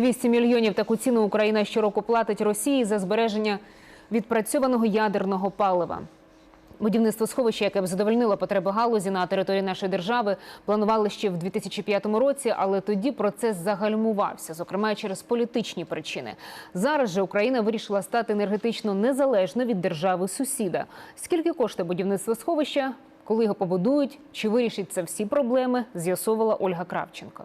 200 мільйонів таку ціну Україна щороку платить Росії за збереження відпрацьованого ядерного палива. Будівництво сховища, яке б задовольнило потреби галузі на території нашої держави, планували ще в 2005 році, але тоді процес загальмувався, зокрема через політичні причини. Зараз же Україна вирішила стати енергетично незалежно від держави сусіда. Скільки коштує будівництво сховища, коли його побудують, чи вирішить це всі проблеми, з'ясовувала Ольга Кравченко.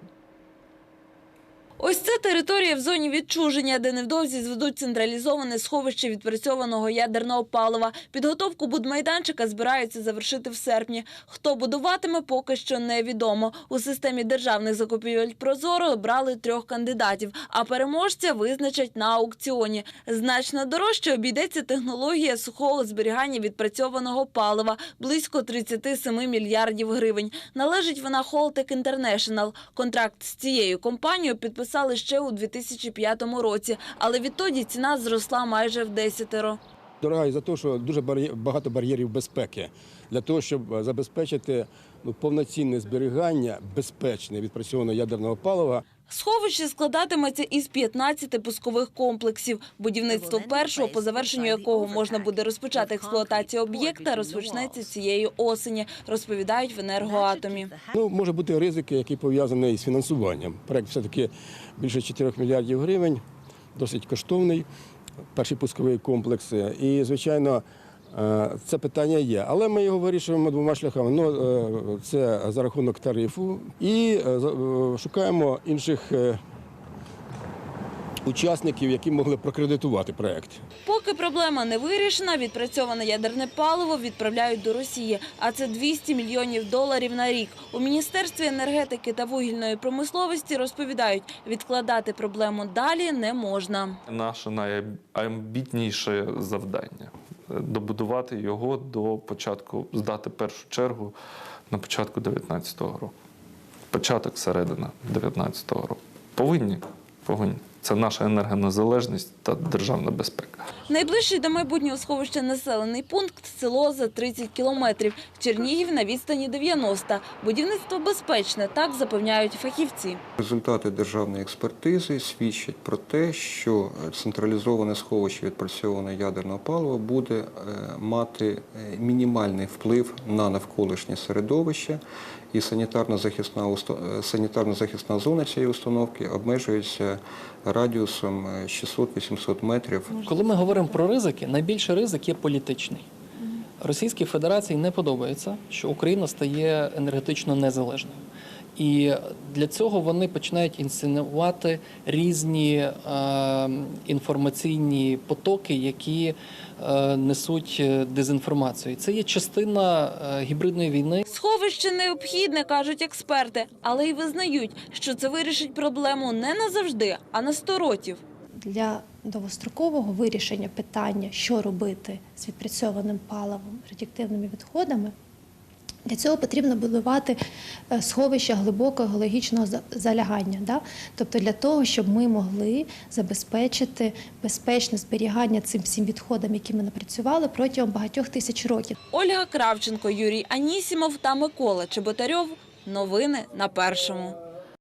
Ось це територія в зоні відчуження, де невдовзі зведуть централізоване сховище відпрацьованого ядерного палива. Підготовку будмайданчика збираються завершити в серпні. Хто будуватиме, поки що невідомо. У системі державних закупівель Прозоро обрали трьох кандидатів, а переможця визначать на аукціоні. Значно дорожче обійдеться технологія сухого зберігання відпрацьованого палива – близько 37 мільярдів гривень. Належить вона Холтек Інтернешнл. Контракт з цією компанією підписали ще у 2005 році, але відтоді ціна зросла майже в десятеро. Дорога за те, що дуже багато бар'єрів безпеки для того, щоб е, забезпечити ну, повноцінне зберігання безпечне відпрацьованого ядерного палива. Сховище складатиметься із 15 пускових комплексів. Будівництво першого, по завершенню якого можна буде розпочати експлуатацію об'єкта, розпочнеться цієї осені, розповідають в енергоатомі. Ну, може бути ризики, які пов'язані з фінансуванням. Проект все-таки більше 4 мільярдів гривень, досить коштовний, перший пусковий комплекс. І, звичайно, це питання є. Але ми його вирішуємо двома шляхами. Ну, е, це за рахунок тарифу і е, е, шукаємо інших е, учасників, які могли прокредитувати проект. Поки проблема не вирішена, відпрацьоване ядерне паливо відправляють до Росії, а це 200 мільйонів доларів на рік. У Міністерстві енергетики та вугільної промисловості розповідають, відкладати проблему далі не можна. Наше найамбітніше завдання добудувати його до початку, здати першу чергу на початку 2019 року. Початок середина 2019 року. Повинні. Повинні. Це наша енергонезалежність та державна безпека. Найближчий до майбутнього сховища населений пункт – село за 30 кілометрів. Чернігів на відстані 90. Будівництво безпечне, так запевняють фахівці. Результати державної експертизи свідчать про те, що централізоване сховище відпрацьованого ядерного палива буде е, мати е, мінімальний вплив на навколишнє середовище, і санітарно-захисна е, санітарно-захисна зона цієї установки обмежується радіусом е, 600-800 метрів. Коли ми говоримо про ризики, найбільший ризик є політичний. Російській Федерації не подобається, що Україна стає енергетично незалежною. І для цього вони починають інсценувати різні е, інформаційні потоки, які е, несуть е, дезінформацію. Це є частина е, гібридної війни. Сховище необхідне, кажуть експерти, але й визнають, що це вирішить проблему не назавжди, а на 100 років. Для довгострокового вирішення питання, що робити з відпрацьованим паливом, радіоактивними відходами. Для цього потрібно будувати е, сховища глибокого геологічного залягання, да? тобто для того, щоб ми могли забезпечити безпечне зберігання цим всім відходам, які ми напрацювали протягом багатьох тисяч років. Ольга Кравченко, Юрій Анісімов та Микола Чеботарьов. Новини на першому.